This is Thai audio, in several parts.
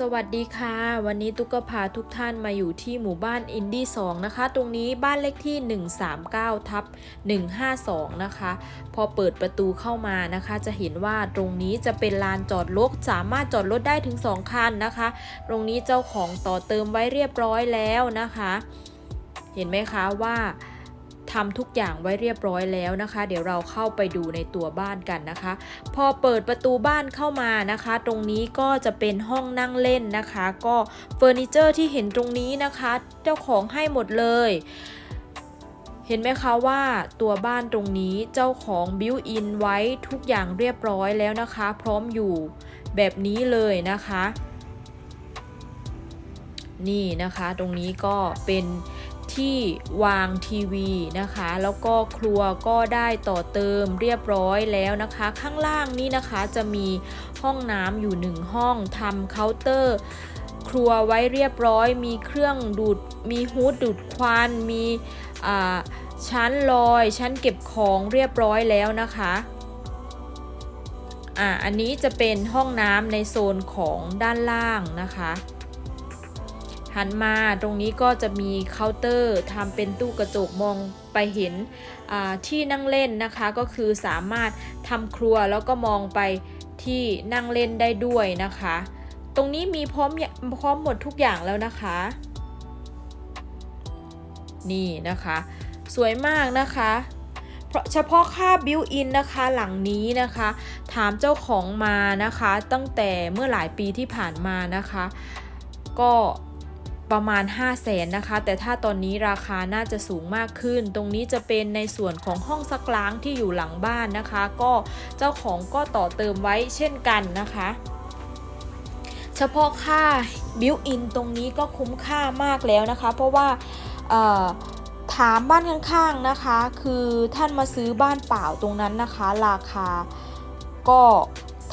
สวัสดีค่ะ วันนี้ตุ๊กก็พาทุกท่านมาอยู่ที่หมู่บ้านอินดี้2นะคะ ตรงนี้บ้านเลขที่ 139ทับ152 นะคะ พอเปิดประตูเข้ามานะคะ จะเห็นว่าตรงนี้จะเป็นลานจอดรถสามารถจอดรถได้ถึง 2 คันนะคะ ตรงนี้เจ้าของต่อเติมไว้เรียบร้อยแล้วนะคะ เห็นไหมคะว่า ทำทุกอย่างไว้เรียบร้อยแล้วนะคะ เดี๋ยวเราเข้าไปดูในตัวบ้านกันนะคะ พอเปิดประตูบ้านเข้ามานะคะ ตรงนี้ก็จะเป็นห้องนั่งเล่นนะคะ ก็เฟอร์นิเจอร์ที่เห็นตรงนี้นะคะ เจ้าของให้หมดเลยเห็นไหมคะว่าตัวบ้านตรงนี้เจ้าของบิวอินไว้ทุกอย่างเรียบร้อยแล้วนะคะ พร้อมอยู่แบบนี้เลยนะคะ นี่นะคะตรงนี้ก็เป็น ที่วางทีวีนะคะ แล้วก็ครัวก็ได้ต่อเติมเรียบร้อยแล้วนะคะ ข้างล่างนี่นะคะจะมีห้องน้ำอยู่หนึ่งห้องทำเคาน์เตอร์ ครัวไว้เรียบร้อย มีเครื่องดูดมีฮูดดูดควันมีชั้นลอยชั้นเก็บของเรียบร้อยแล้วนะคะอ่าอันนี้จะเป็นห้องน้ำในโซนของด้านล่างนะคะ หันมาตรงนี้ก็จะมีเคาน์เตอร์ทำเป็นตู้กระจกมองไปเห็นที่นั่งเล่นนะคะก็คือสามารถทำครัวแล้วก็มองไปที่นั่งเล่นได้ด้วยนะคะ ตรงนี้มีพร้อมพร้อมหมดทุกอย่างแล้วนะคะ นี่นะคะ สวยมากนะคะเพราะเฉพาะค่าบิวอินนะคะหลังนี้นะคะ ถามเจ้าของมานะคะ ตั้งแต่เมื่อหลายปีที่ผ่านมานะคะ ก็ ประมาณ 5 0 0แสนนะคะ แต่ถ้าตอนนี้ราคาน่าจะสูงมากขึ้น ตรงนี้จะเป็นในส่วนของห้องซักล้างที่อยู่หลังบ้านนะคะ ก็เจ้าของก็ต่อเติมไว้เช่นกันนะคะ เฉพาะค่าบิวอินตรงนี้ก็คุ้มค่ามากแล้วนะคะ เพราะว่าถามบ้านข้างๆนะคะ คือท่านมาซื้อบ้านเปล่าตรงนั้นนะคะ ราคาก็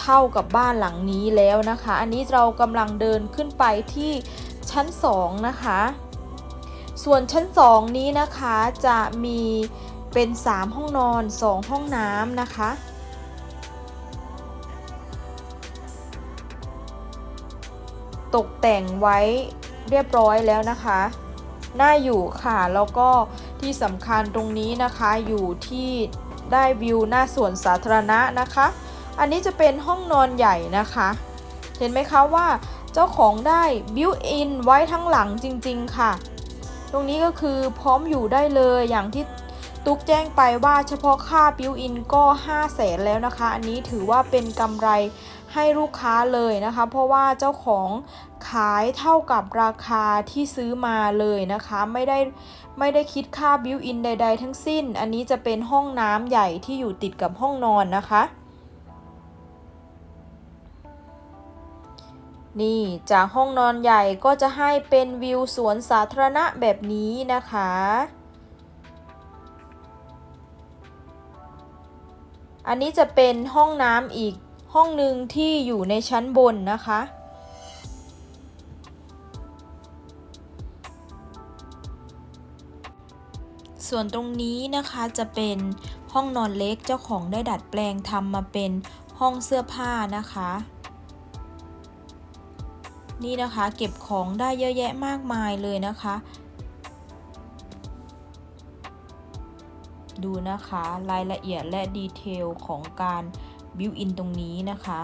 เท่ากับบ้านหลังนี้แล้วนะคะ อันนี้เรากำลังเดินขึ้นไปที่ ชั้น 2 นะคะ ส่วนชั้น 2 นี้นะคะจะมีเป็น 3 ห้องนอน 2 ห้องน้ำนะคะ ตกแต่งไว้เรียบร้อยแล้วนะคะ น่าอยู่ค่ะ แล้วก็ที่สำคัญตรงนี้นะคะอยู่ที่ได้วิวหน้าสวนสาธารณะนะคะ อันนี้จะเป็นห้องนอนใหญ่นะคะ เห็นไหมคะว่า เจ้าของได้บิวอินไว้ทั้งหลังจริงๆค่ะ ตรงนี้ก็คือพร้อมอยู่ได้เลยอย่างที่ตุ๊กแจ้งไปว่าเฉพาะค่าบิวอินก็5 0 0แสนแล้วนะคะ อันนี้ถือว่าเป็นกำไรให้ลูกค้าเลยนะคะ เพราะว่าเจ้าของขายเท่ากับราคาที่ซื้อมาเลยนะคะ ไม่ได้ไม่ได้คิดค่าบิวอินใด ๆ ทั้งสิ้น อันนี้จะเป็นห้องน้ำใหญ่ที่อยู่ติดกับห้องนอนนะคะ นี่จากห้องนอนใหญ่ก็จะให้เป็นวิวสวนสาธารณะแบบนี้นะคะ อันนี้จะเป็นห้องน้ำอีกห้องหนึ่งที่อยู่ในชั้นบนนะคะ ส่วนตรงนี้นะคะจะเป็นห้องนอนเล็กเจ้าของได้ดัดแปลงทำมาเป็นห้องเสื้อผ้านะคะ นี่นะคะเก็บของได้เยอะแยะมากมายเลยนะคะ ดูนะคะรายละเอียดและดีเทลของการบิวอินตรงนี้นะคะ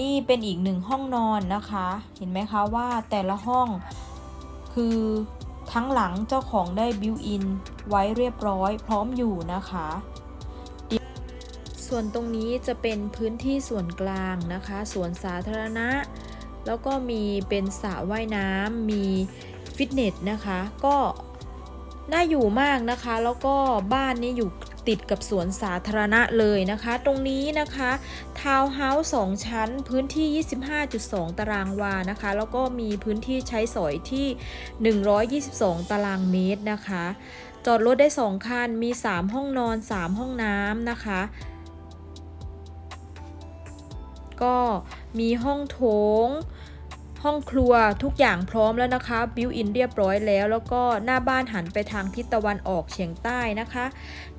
นี่เป็นอีกหนึ่งห้องนอนนะคะ เห็นไหมคะว่าแต่ละห้องคือทั้งหลังเจ้าของได้บิวอินไว้เรียบร้อยพร้อมอยู่นะคะ ส่วนตรงนี้จะเป็นพื้นที่ส่วนกลางนะคะสวนสาธารณะ แล้วก็มีเป็นสระว่ายน้ำมีฟิตเนสนะคะ ก็น่าอยู่มากนะคะ แล้วก็บ้านนี้อยู่ติดกับสวนสาธารณะเลยนะคะ ตรงนี้นะคะทาวน์เฮาส์สองชั้นพื้นที่ 25.2 ตารางวานะคะ แล้วก็มีพื้นที่ใช้สอยที่ 122 ตารางเมตรนะคะ จอดรถได้ 2 คัน มี 3 ห้องนอน 3 ห้องน้ำนะคะ ก็มีห้องโถง ห้องครัวทุกอย่างพร้อมแล้วนะคะ บิวอินเรียบร้อยแล้ว แล้วก็หน้าบ้านหันไปทางทิศตะวันออกเฉียงใต้นะคะ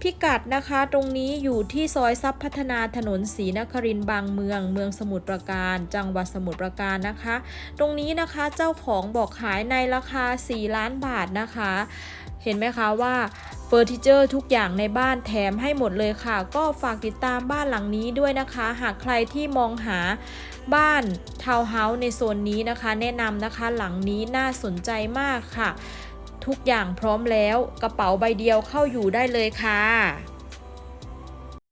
พิกัดนะคะตรงนี้อยู่ที่ซอยทรัพย์พัฒนาถนนศรีนครินบางเมือง เมืองสมุทรปราการ จังหวัดสมุทรปราการนะคะ ตรงนี้นะคะเจ้าของบอกขายในราคา 4 ล้านบาทนะคะ เห็นไหมคะว่าเฟอร์นิเจอร์ทุกอย่างในบ้านแถมให้หมดเลยค่ะ ก็ฝากติดตามบ้านหลังนี้ด้วยนะคะ หากใครที่มองหาบ้านทาวน์เฮาส์ในโซนนี้นะคะ แนะนำนะคะหลังนี้น่าสนใจมากค่ะ ทุกอย่างพร้อมแล้วกระเป๋าใบเดียวเข้าอยู่ได้เลยค่ะ